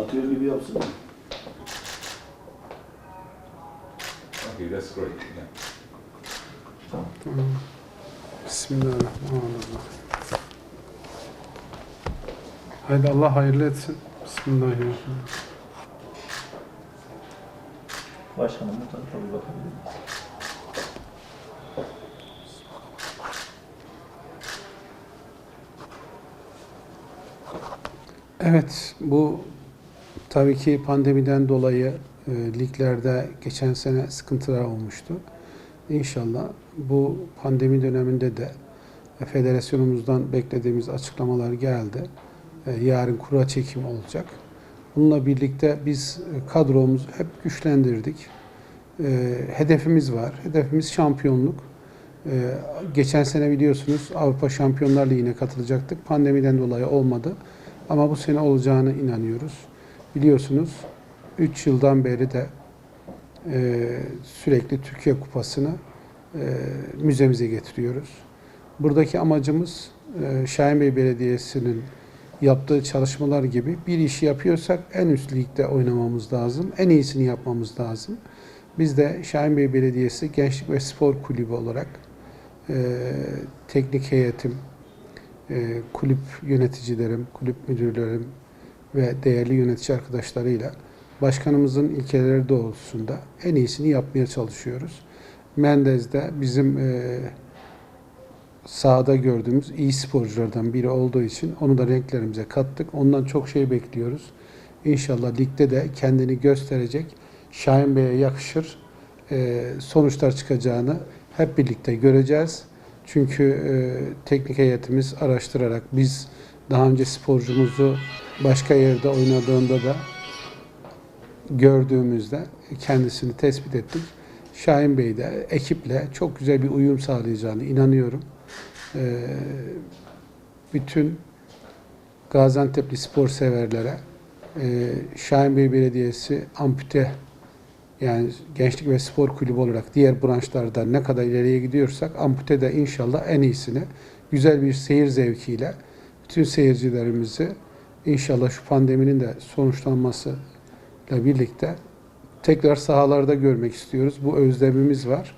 Atıyor gibi yapsın. Okay, that's great. Yeah. Bismillahirrahmanirrahim. Haydi Allah hayırlı etsin. Bismillahirrahmanirrahim. Başkanım bu tarafa bir bakabilir miyiz? Evet, bu tabii ki pandemiden dolayı e, liglerde geçen sene sıkıntılar olmuştu. İnşallah bu pandemi döneminde de e, federasyonumuzdan beklediğimiz açıklamalar geldi. E, yarın kura çekim olacak. Bununla birlikte biz e, kadromuzu hep güçlendirdik. E, hedefimiz var. Hedefimiz şampiyonluk. E, geçen sene biliyorsunuz Avrupa Şampiyonlar Ligi'ne katılacaktık. Pandemiden dolayı olmadı. Ama bu sene olacağını inanıyoruz. Biliyorsunuz 3 yıldan beri de e, sürekli Türkiye Kupası'nı e, müzemize getiriyoruz. Buradaki amacımız e, Şahinbey Belediyesi'nin yaptığı çalışmalar gibi bir işi yapıyorsak en üst ligde oynamamız lazım. En iyisini yapmamız lazım. Biz de Şahinbey Belediyesi Gençlik ve Spor Kulübü olarak e, teknik heyetim, e, kulüp yöneticilerim, kulüp müdürlerim ve değerli yönetici arkadaşlarıyla başkanımızın ilkeleri doğrultusunda en iyisini yapmaya çalışıyoruz. Mendez'de bizim e, sahada gördüğümüz iyi sporculardan biri olduğu için onu da renklerimize kattık. Ondan çok şey bekliyoruz. İnşallah ligde de kendini gösterecek, Şahin Bey'e yakışır e, sonuçlar çıkacağını hep birlikte göreceğiz. Çünkü e, teknik heyetimiz araştırarak biz daha önce sporcumuzu başka yerde oynadığında da gördüğümüzde kendisini tespit ettik. Şahin Bey de ekiple çok güzel bir uyum sağlayacağını inanıyorum. E, bütün Gaziantep'li spor severlere e, Şahin Bey Belediyesi ampute yani Gençlik ve Spor Kulübü olarak diğer branşlarda ne kadar ileriye gidiyorsak ampute de inşallah en iyisini güzel bir seyir zevkiyle bütün seyircilerimizi inşallah şu pandeminin de sonuçlanmasıyla birlikte tekrar sahalarda görmek istiyoruz. Bu özlemimiz var.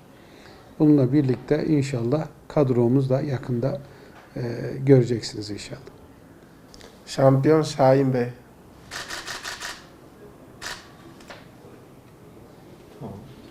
Bununla birlikte inşallah kadromuz da yakında e, göreceksiniz inşallah. Şampiyon Şahin Bey.